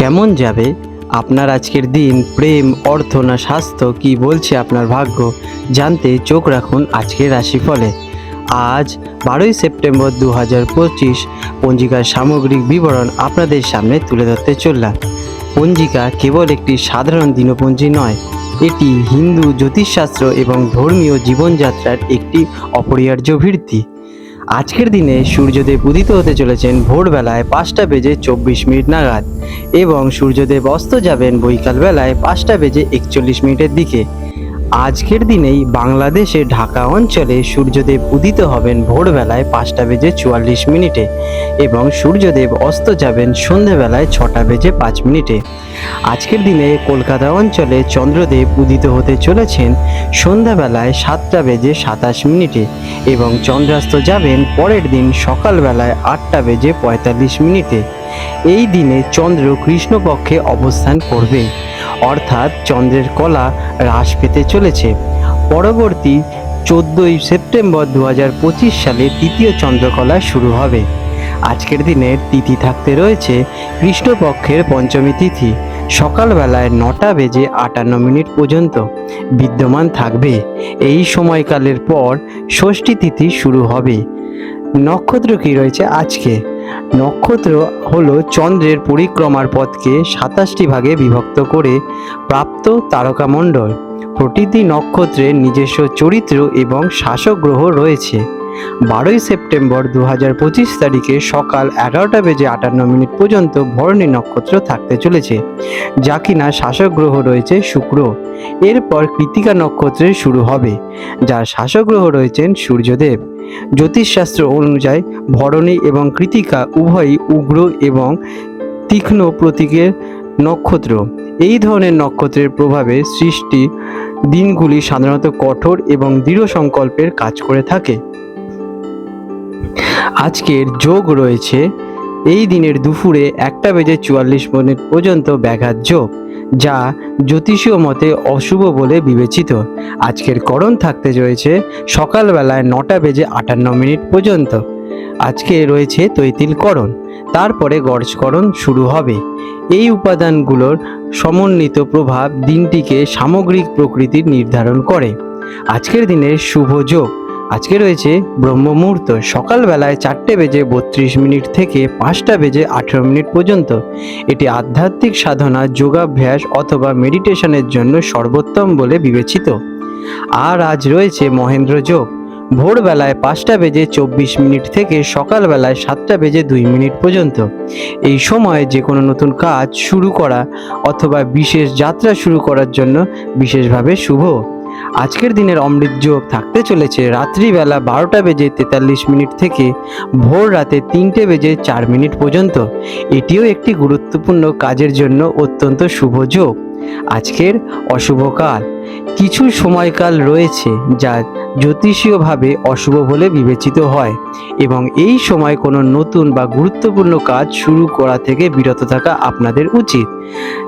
কেমন যাবে? আপনার আজকের দিন প্রেম, অর্থ না স্বাস্থ্য? কি বলছে আপনার ভাগ্য? জানতে চোখ রাখুন আজকের রাশিফলে। আজ বারোই সেপ্টেম্বর দু হাজার পঁচিশ, পঞ্জিকার সামগ্রিক বিবরণ আপনাদের সামনে তুলে ধরতে চললাম। পঞ্জিকা কেবল একটি সাধারণ দিনপঞ্জি নয়, এটি হিন্দু জ্যোতিষশাস্ত্র এবং ধর্মীয় জীবনযাত্রার একটি অপরিহার্য ভিত্তি। আজকের দিনে সূর্যদেব উদিত হতে চলেছেন ভোরবেলায় পাঁচটা বেজে চব্বিশ মিনিট নাগাদ এবং সূর্যদেব অস্ত যাবেন বৈকালবেলায় পাঁচটা বেজে একচল্লিশ মিনিটের দিকে। আজকের দিনেই বাংলাদেশে ঢাকা অঞ্চলে সূর্যদেব উদিত হবেন ভোরবেলায় পাঁচটা বেজে চুয়াল্লিশ মিনিটে এবং সূর্যদেব অস্ত যাবেন সন্ধেবেলায় ছটা বেজে পাঁচ মিনিটে। আজকের দিনে কলকাতা অঞ্চলে চন্দ্রদেব উদিত হতে চলেছেন সন্ধ্যাবেলায় সাতটা বেজে সাতাশ মিনিটে এবং চন্দ্রাস্ত যাবেন পরের দিন সকালবেলায় আটটা বেজে পঁয়তাল্লিশ মিনিটে। এই দিনে চন্দ্র কৃষ্ণপক্ষে অবস্থান করবে। অর্থাৎ চন্দ্রের কলা হ্রাস পেতে চলেছে। পরবর্তী চোদ্দোই সেপ্টেম্বর দু পঁচিশ সালে তৃতীয় চন্দ্রকলা শুরু হবে। আজকের দিনের তিথি থাকতে রয়েছে কৃষ্ণপক্ষের পঞ্চমী তিথি। সকালবেলায় নটা বেজে আটান্ন মিনিট পর্যন্ত বিদ্যমান থাকবে। এই সময়কালের পর ষষ্ঠী তিথি শুরু হবে। নক্ষত্র কি রয়েছে আজকে। নক্ষত্র হলো চন্দ্রের পরিক্রমার পথকে সাতাশটি ভাগে বিভক্ত করে প্রাপ্ত তারকামণ্ডল। প্রতিটি নক্ষত্রের নিজস্ব চরিত্র এবং শাসক গ্রহ রয়েছে। বারোই সেপ্টেম্বর দু হাজার পঁচিশ তারিখে সকাল এগারোটা বেজে আটান্ন মিনিট পর্যন্ত ভরণী নক্ষত্র থাকতে চলেছে, যা কিনা শাসক গ্রহ রয়েছে শুক্র। এরপর কৃতিকা নক্ষত্রের শুরু হবে, যার শাসক গ্রহ রয়েছেন সূর্যদেব। জ্যোতিষশাস্ত্র অনুযায়ী ভরণী এবং কৃতিকা উভয়ই উগ্র এবং তীক্ষ্ণ প্রতীকের নক্ষত্র। এই ধরনের নক্ষত্রের প্রভাবে সৃষ্টি দিনগুলি সাধারণত কঠোর এবং দৃঢ় সংকল্পের কাজ করে থাকে। আজকের যোগ রয়েছে। এই দিনের দুপুরে একটা বেজে চুয়াল্লিশ মিনিট পর্যন্ত ব্যাঘাত যোগ, যা জ্যোতিষীয় মতে অশুভ বলে বিবেচিত। আজকের করণ থাকতে রয়েছে সকালবেলায় নটা বেজে আটান্ন মিনিট পর্যন্ত। আজকে রয়েছে তৈতিলকরণ তারপরে গর্জকরণ শুরু হবে। এই উপাদানগুলোর সমন্বিত প্রভাব দিনটিকে সামগ্রিক প্রকৃতির নির্ধারণ করে। আজকের দিনের শুভ যোগ আজকে রয়েছে ব্রহ্ম মুহূর্ত সকালবেলায় চারটে বেজে বত্রিশ মিনিট থেকে পাঁচটা বেজে আঠেরো মিনিট পর্যন্ত। এটি আধ্যাত্মিক সাধনা, যোগাভ্যাস অথবা মেডিটেশনের জন্য সর্বোত্তম বলে বিবেচিত। আর আজ রয়েছে মহেন্দ্র যোগ। ভোরবেলায় পাঁচটা বেজে চব্বিশ মিনিট থেকে সকালবেলায় সাতটা বেজে দুই মিনিট পর্যন্ত। এই সময়ে যে কোনো নতুন কাজ শুরু করা অথবা বিশেষ যাত্রা শুরু করার জন্য বিশেষভাবে শুভ। আজকের দিনের অমৃত যোগ থাকতে চলেছে রাত্রিবেলা বারোটা বেজে তেতাল্লিশ মিনিট থেকে ভোর রাতে তিনটে বেজে চার মিনিট পর্যন্ত। এটিও একটি গুরুত্বপূর্ণ কাজের জন্য অত্যন্ত শুভ যোগ আজকের অশুভ কাল কিছু সময়কাল রয়েছে যা জ্যোতিষীয়ভাবে অশুভ বলে বিবেচিত হয় এবং এই সময় কোনো নতুন বা গুরুত্বপূর্ণ কাজ শুরু করা থেকে বিরত থাকা আপনাদের উচিত।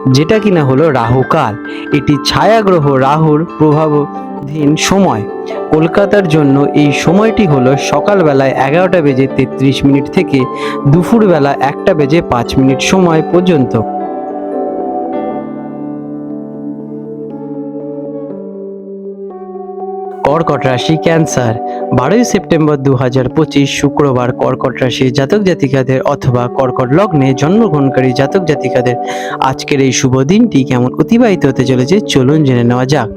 যেটা কিনা হলো রাহুকাল। এটি ছায়াগ্রহ রাহুর প্রভাবাধীন সময়। কলকাতার জন্য এই সময়টি হলো সকালবেলায় এগারোটা বেজে তেত্রিশ মিনিট থেকে দুপুরবেলা একটা বেজে পাঁচ মিনিট সময় পর্যন্ত। কর্কট রাশি ক্যান্সার। বারোই সেপ্টেম্বর দু হাজার পঁচিশ শুক্রবার কর্কট রাশি জাতক জাতিকাদের অথবা কর্কট লগ্নে জন্মগ্রহণকারী জাতক জাতিকাদের আজকের এই শুভ দিনটি কেমন অতিবাহিত হতে চলেছে চলুন জেনে নেওয়া যাক।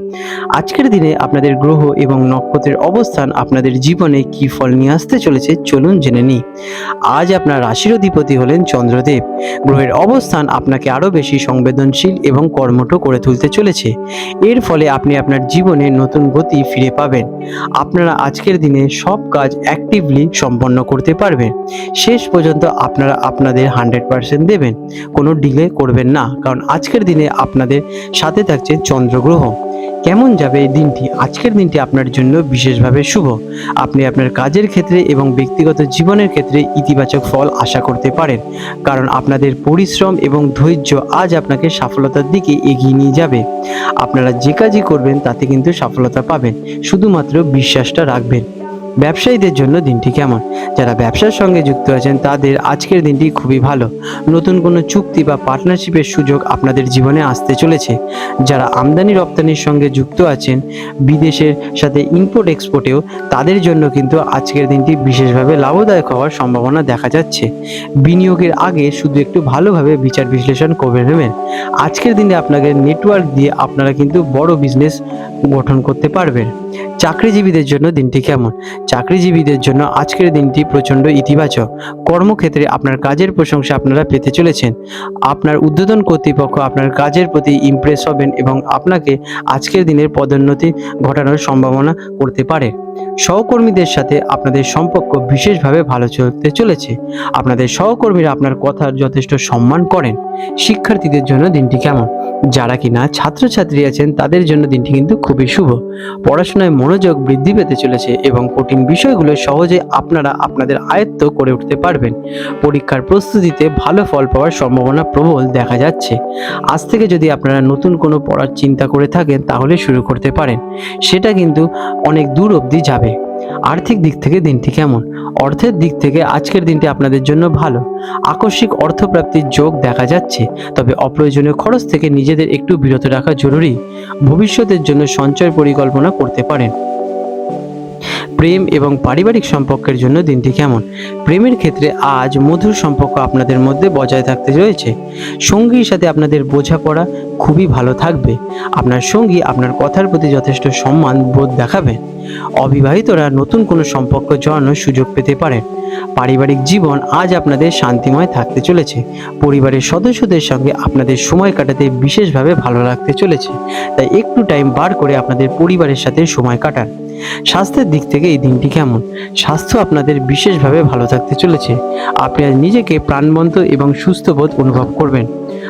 আজকের দিনে আপনাদের গ্রহ এবং নক্ষত্রের অবস্থান আপনাদের জীবনে কি ফল নিয়ে আসতে চলেছে চলুন জেনে নিই। আজ আপনার রাশির অধিপতি হলেন চন্দ্রদেব। গ্রহের অবস্থান আপনাকে আরও বেশি সংবেদনশীল এবং কর্মঠ করে তুলতে চলেছে। এর ফলে আপনি আপনার জীবনে নতুন গতি ফিরে পাবেন। আপনারা আজকের দিনে সব কাজ অ্যাক্টিভলি সম্পন্ন করতে পারবেন। শেষ পর্যন্ত আপনারা আপনাদের হান্ড্রেড পার্সেন্ট দেবেন। কোনো ডিলে করবেন না, কারণ আজকের দিনে আপনাদের সাথে থাকছে চন্দ্রগ্রহ। কেমন যাবে এই দিনটি? আজকের দিনটি আপনার জন্য বিশেষভাবে শুভ। আপনি আপনার কাজের ক্ষেত্রে এবং ব্যক্তিগত জীবনের ক্ষেত্রে ইতিবাচক ফল আশা করতে পারেন। কারণ আপনাদের পরিশ্রম এবং ধৈর্য আজ আপনাকে সফলতার দিকে এগিয়ে নিয়ে যাবে। আপনারা যে কাজই করবেন, তাতে কিন্তু সফলতা পাবেন। শুধুমাত্র বিশ্বাসটা রাখবেন। ব্যবসায়ীদের জন্য দিনটি কেমন? যারা ব্যবসার সঙ্গে যুক্ত আছেন, তাদের আজকের দিনটি খুবই ভালো। নতুন কোনো চুক্তি বা পার্টনারশিপের সুযোগ আপনাদের জীবনে আসতে চলেছে। যারা আমদানি রপ্তানির সঙ্গে যুক্ত আছেন, বিদেশের সাথে ইম্পোর্ট এক্সপোর্টেও তাদের জন্য কিন্তু আজকের দিনটি বিশেষভাবে লাভদায়ক হওয়ার সম্ভাবনা দেখা যাচ্ছে। বিনিয়োগের আগে শুধু একটু ভালোভাবে বিচার বিশ্লেষণ করে নেবেন। আজকের দিনে আপনাকে নেটওয়ার্ক দিয়ে আপনারা কিন্তু বড় বিজনেস গঠন করতে পারবেন। চাকরিজীবীদের জন্য দিনটি কেমন? চাকরিজীবীদের জন্য আজকের দিনটি প্রচণ্ড ইতিবাচক। কর্মক্ষেত্রে আপনার কাজের প্রশংসা আপনারা পেতে চলেছেন। আপনার উদ্বোধন কর্তৃপক্ষ আপনার কাজের প্রতি ইমপ্রেস হবেন এবং আপনাকে আজকের দিনের পদোন্নতি ঘটানোর সম্ভাবনা করতে পারে। সহকর্মীদের সাথে আপনাদের সম্পর্ক বিশেষভাবে ভালো চলতে চলেছে। আপনাদের সহকর্মীরা আপনার কথার যথেষ্ট সম্মান করেন। শিক্ষার্থীদের জন্য দিনটি কেমন? যারা কিনা ছাত্রছাত্রী আছেন তাদের জন্য দিনটি কিন্তু খুবই শুভ। পড়াশোনায় মনোযোগ বৃদ্ধি পেতে চলেছে এবং কঠিন বিষয়গুলো সহজে আপনারা আপনাদের আয়ত্ত করে উঠতে পারবেন। পরীক্ষার প্রস্তুতিতে ভালো ফল পাওয়ার সম্ভাবনা প্রবল দেখা যাচ্ছে। আজ থেকে যদি আপনারা নতুন কোনো পড়ার চিন্তা করে থাকেন, তাহলে শুরু করতে পারেন। সেটা কিন্তু অনেক দূর অবধি যাবে। আর্থিক দিক থেকে দিনটি কেমন? অর্থের দিক থেকে আজকের দিনটি আপনাদের জন্য ভালো। আকস্মিক অর্থপ্রাপ্তির যোগ দেখা যাচ্ছে, তবে অপ্রয়োজনীয় খরচ থেকে নিজেদের একটু বিরত রাখা জরুরি। ভবিষ্যতের জন্য সঞ্চয় পরিকল্পনা করতে পারেন। প্রেম এবং পারিবারিক সম্পর্কের জন্য দিনটি কেমন? প্রেমের ক্ষেত্রে আজ মধুর সম্পর্ক আপনাদের মধ্যে বজায় থাকতে রয়েছে সঙ্গীর সাথে আপনাদের বোঝাপড়া খুবই ভালো থাকবে। আপনার সঙ্গী আপনার কথার প্রতি যথেষ্ট সম্মান বোধ দেখাবে। অবিবাহিতরা নতুন কোনো সম্পর্ক জড়ানোর সুযোগ পেতে পারেন। পারিবারিক জীবন আজ আপনাদের শান্তিময় থাকতে চলেছে। পরিবারের সদস্যদের সঙ্গে আপনাদের সময় কাটাতে বিশেষভাবে ভালো লাগতে চলেছে। তাই একটু টাইম বার করে আপনাদের পরিবারের সাথে সময় কাটান। স্বাস্থ্যের দিক থেকে এই দিনটি কেমন? স্বাস্থ্য আপনাদের বিশেষভাবে ভালো থাকতে চলেছে। আপনি আজ নিজেকে প্রাণবন্ত এবং সুস্থবোধ অনুভব করবেন।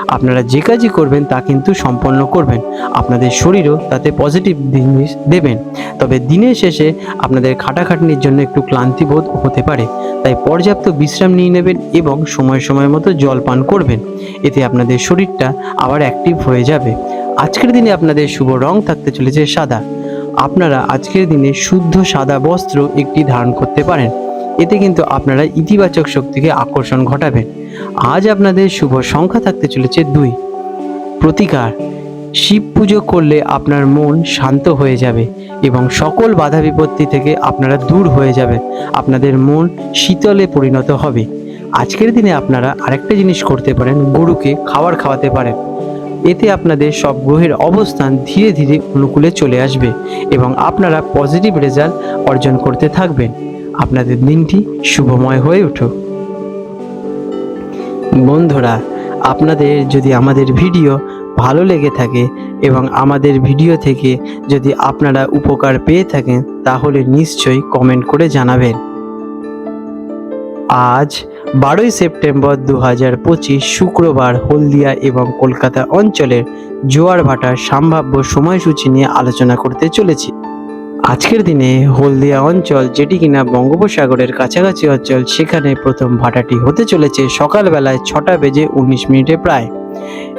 আপনারা যে কাজই করবেন তা কিন্তু সম্পন্ন করবেন। আপনাদের শরীরও তাতে পজিটিভ জিনিস দেবেন। তবে দিনের শেষে আপনাদের খাটাখাটনির জন্য একটু ক্লান্তিবোধ হতে পারে। তাই পর্যাপ্ত বিশ্রাম নিয়ে নেবেন এবং সময় সময় মতো জল পান করবেন। এতে আপনাদের শরীরটা আবার অ্যাক্টিভ হয়ে যাবে। আজকের দিনে আপনাদের শুভ রং থাকতে চলেছে সাদা। আপনারা আজকের দিনে শুদ্ধ সাদা বস্ত্র একটি ধারণ করতে পারেন। এতে কিন্তু আপনারা ইতিবাচক শক্তিকে আকর্ষণ ঘটাবেন আজ আপনাদের শুভ সংখ্যা থাকতে চলেছে দুই। প্রতিকার, শিব পুজো করলে আপনার মন শান্ত হয়ে যাবে এবং সকল বাধা বিপত্তি থেকে আপনারা দূর হয়ে যাবে। আপনাদের মন শীতলে পরিণত হবে। আজকের দিনে আপনারা আরেকটা জিনিস করতে পারেন, গরুকে খাবার খাওয়াতে পারেন। এতে আপনাদের সব গ্রহের অবস্থান ধীরে ধীরে অনুকূলে চলে আসবে এবং আপনারা পজিটিভ রেজাল্ট অর্জন করতে থাকবেন। আপনাদের দিনটি শুভময় হয়ে উঠুক। বন্ধুরা, আপনাদের যদি আমাদের ভিডিও ভালো লেগে থাকে এবং আমাদের ভিডিও থেকে যদি আপনারা উপকার পেয়ে থাকেন, তাহলে নিশ্চয়ই কমেন্ট করে জানাবেন। আজ বারোই সেপ্টেম্বর দু হাজার পঁচিশ শুক্রবার হলদিয়া এবং কলকাতা অঞ্চলের জোয়ার ভাটার সম্ভাব্য সময়সূচি নিয়ে আলোচনা করতে চলেছি। আজকের দিনে হলদিয়া অঞ্চল যেটি কিনা বঙ্গোপসাগরের কাছাকাছি অঞ্চল, সেখানে প্রথম ভাটাটি হতে চলেছে সকালবেলায় ছটা বেজে উনিশ মিনিটে প্রায়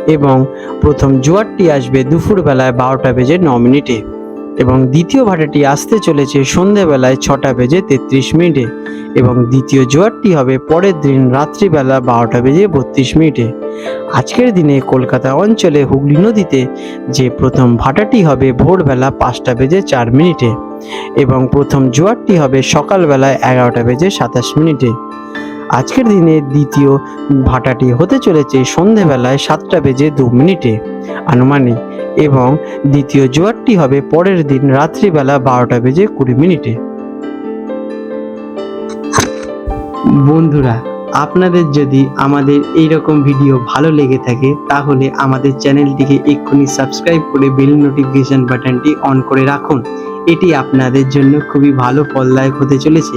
এবং প্রথম জোয়ারটি আসবে দুপুরবেলায় বারোটা বেজে ন মিনিটে। এবং দ্বিতীয় ভাটাটি আসতে চলেছে সন্ধেবেলায় ছটা বেজে তেত্রিশ মিনিটে এবং দ্বিতীয় জোয়ারটি হবে পরের দিন রাত্রিবেলা বারোটা বেজে বত্রিশ মিনিটে। আজকের দিনে কলকাতা অঞ্চলে হুগলি নদীতে যে প্রথম ভাটাটি হবে ভোরবেলা পাঁচটা বেজে চার মিনিটে এবং প্রথম জোয়ারটি হবে সকালবেলায় এগারোটা বেজে সাতাশ মিনিটে। আজকের দিনে দ্বিতীয় ভাটাটি হতে চলেছে সন্ধেবেলায় সাতটা বেজে দু মিনিটে। আনুমানিক এবং দ্বিতীয় জোয়ারটি হবে পরের দিন রাত্রিবেলা বারোটা বেজে কুড়ি মিনিটে। বন্ধুরা, আপনাদের যদি আমাদের এই রকম ভিডিও ভালো লেগে থাকে, তাহলে আমাদের চ্যানেলটিকে এক্ষুনি সাবস্ক্রাইব করে বেল নোটিফিকেশন বাটনটি অন করে রাখুন। এটি আপনাদের জন্য খুবই ভালো, ফলদায়ক হতে চলেছে।